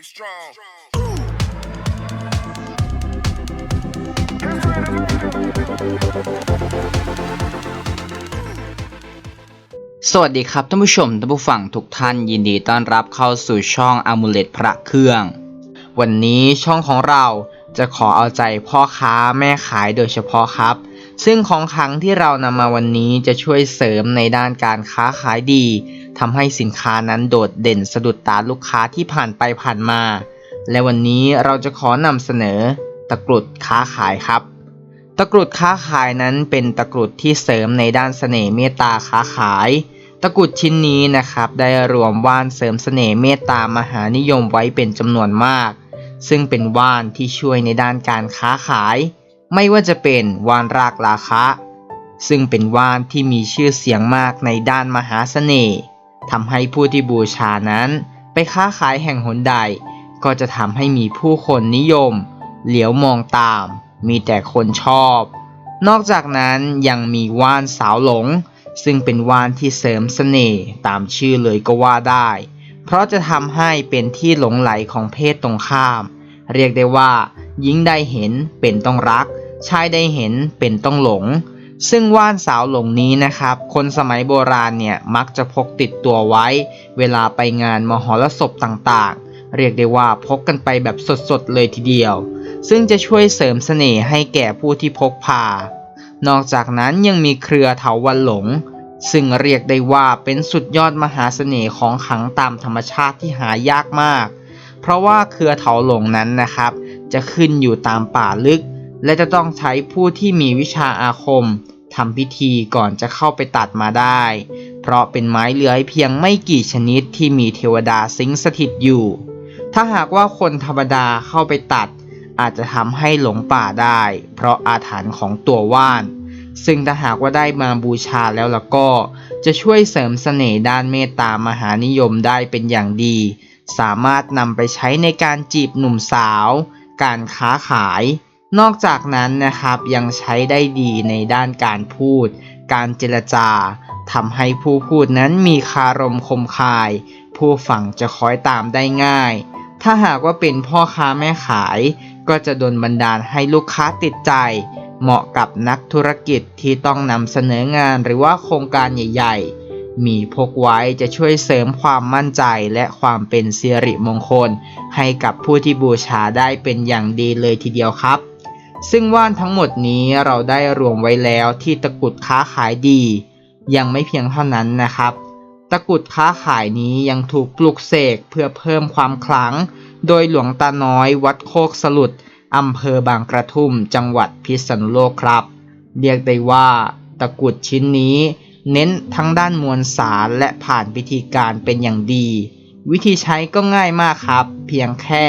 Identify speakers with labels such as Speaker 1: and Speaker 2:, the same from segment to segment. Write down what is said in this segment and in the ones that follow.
Speaker 1: You strong.
Speaker 2: สวัสดีครับท่านผู้ชมท่านผู้ฟังทุกท่านยินดีต้อนรับเข้าสู่ช่องอมูเลตพระเครื่อง วันนี้ช่องของเราจะขอเอาใจพ่อค้าแม่ขายโดยเฉพาะครับ ซึ่งของขลังที่เรานำมาวันนี้จะช่วยเสริมในด้านการค้าขายดีทำให้สินค้านั้นโดดเด่นสะดุดตาลูกค้าที่ผ่านไปผ่านมา และวันนี้เราจะขอนำเสนอ ตะกรุดค้าขายครับ ตะกรุดค้าขายนั้นเป็นตะกรุดที่เสริมในด้านเสน่ห์เมตตาค้าขาย ตะกรุดชิ้นนี้นะครับ ได้รวมว่านเสริมเสน่ห์เมตตามหานิยมไว้เป็นจำนวนมาก ซึ่งเป็นว่านที่ช่วยในด้านการค้าขาย ไม่ว่าจะเป็นวานรากราคะ ซึ่งเป็นว่านที่มีชื่อเสียงมากในด้านมหาเสน่ห์ทำให้ผู้ที่บูชานั้น ไปค้าขายแห่งหนใด ก็จะทำให้มีผู้คนนิยม เหลียวมองตาม มีแต่คนชอบ นอกจากนั้นยังมีว่านสาวหลง ซึ่งเป็นว่านที่เสริมเสน่ห์ตามชื่อเลยก็ว่าได้ เพราะจะทำให้เป็นที่หลงไหลของเพศตรงข้าม เรียกได้ว่าหญิงได้เห็นเป็นต้องรัก ชายได้เห็นเป็นต้องหลง ซึ่งว่านสาวหลงนี้นะครับ คนสมัยโบราณเนี่ยมักจะพกติดตัวไว้ เวลาไปงานมหรสพต่างๆ เรียกได้ว่าพกกันไปแบบสดๆเลยทีเดียว ซึ่งจะช่วยเสริมเสน่ห์ให้แก่ผู้ที่พกพา นอกจากนั้นยังมีเครือเถาวันหลง ซึ่งเรียกได้ว่าเป็นสุดยอดมหาเสน่ห์ของขังตามธรรมชาติที่หายากมาก เพราะว่าเครือเถาหลงนั้นนะครับ จะขึ้นอยู่ตามป่าลึก และจะต้องใช้ผู้ที่มีวิชาอาคมทำพิธีก่อนจะเข้าไปตัดมาได้ เพราะเป็นไม้เลื้อยเพียงไม่กี่ชนิดที่มีเทวดาสิงสถิตอยู่ ถ้าหากว่าคนธรรมดาเข้าไปตัด อาจจะทำให้หลงป่าได้ เพราะอาถรรพ์ของตัวว่าน ซึ่งถ้าหากว่าได้มาบูชาแล้วล่ะก็ จะช่วยเสริมเสน่ห์ด้านเมตตามหานิยมได้เป็นอย่างดี สามารถนำไปใช้ในการจีบหนุ่มสาว การค้าขาย นอกจากนั้นนะครับยังใช้ได้ดีในด้านการพูด การเจรจาทำให้ผู้พูดนั้นมีคารมคมคาย ผู้ฟังจะคอยตามได้ง่าย ถ้าหากว่าเป็นพ่อค้าแม่ขาย ก็จะดลบันดาลให้ลูกค้าติดใจ เหมาะกับนักธุรกิจที่ต้องนำเสนองานหรือว่าโครงการใหญ่ ๆ มีพกไว้จะช่วยเสริมความมั่นใจและความเป็นสิริมงคล ให้กับผู้ที่บูชาได้เป็นอย่างดีเลยทีเดียวครับ ซึ่งว่านทั้งหมดนี้เราได้รวมไว้แล้วที่ตะกุดค้าขายดี ยังไม่เพียงเท่านั้นนะครับ ตะกุดค้าขายนี้ยังถูกปลุกเสกเพื่อเพิ่มความขลัง โดยหลวงตาน้อยวัดโคกสลุดอำเภอบางกระทุ่มจังหวัดพิษณุโลกครับ เรียกได้ว่า ตะกุดชิ้นนี้ เน้นทั้งด้านมวลสารและผ่านวิธีการเป็นอย่างดี วิธีใช้ก็ง่ายมากครับ เพียงแค่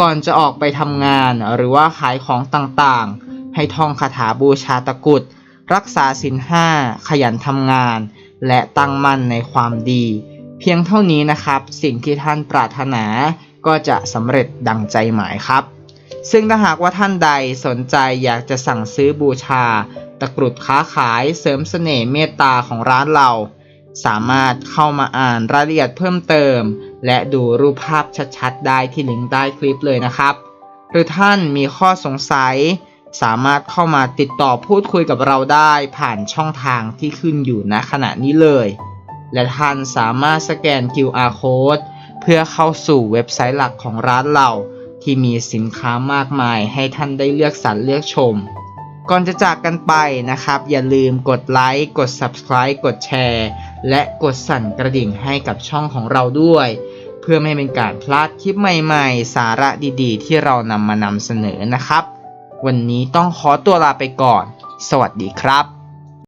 Speaker 2: ก่อนจะออกไปทำงานหรือว่าขายของต่างๆ ให้ท่องคาถาบูชาตะกรุด รักษาศีลห้าขยันทำงาน และตั้งมั่นในความดี เพียงเท่านี้นะครับ สิ่งที่ท่านปรารถนาก็จะสำเร็จดังใจหมายครับ ซึ่งถ้าหากว่าท่านใดสนใจอยากจะสั่งซื้อบูชา ตะกรุดค้าขายเสริมเสน่ห์เมตตาของร้านเรา สามารถเข้ามาอ่านรายละเอียดเพิ่มเติม และดูรูปภาพชัดๆ ได้ที่ลิงก์ใต้คลิปเลยนะครับ หรือท่านมีข้อสงสัย สามารถเข้ามาติดต่อพูดคุยกับเราได้ผ่านช่องทางที่ขึ้นอยู่ณขณะนี้เลย และท่านสามารถสแกน QR code เพื่อเข้าสู่เว็บไซต์หลักของร้านเรา ที่มีสินค้ามากมายให้ท่านได้เลือกสรรเลือกชม ก่อนจะจากกันไปนะครับ อย่าลืมกดไลค์กด Subscribe กดแชร์ และกดสั่นกระดิ่งให้กับช่องของเราด้วย เพื่อไม่ให้เป็นการพลาดคลิปใหม่ๆ สาระดีๆ ที่เรานำมานำเสนอนะครับ วันนี้ต้องขอตัวลาไปก่อน สวัสดีครับ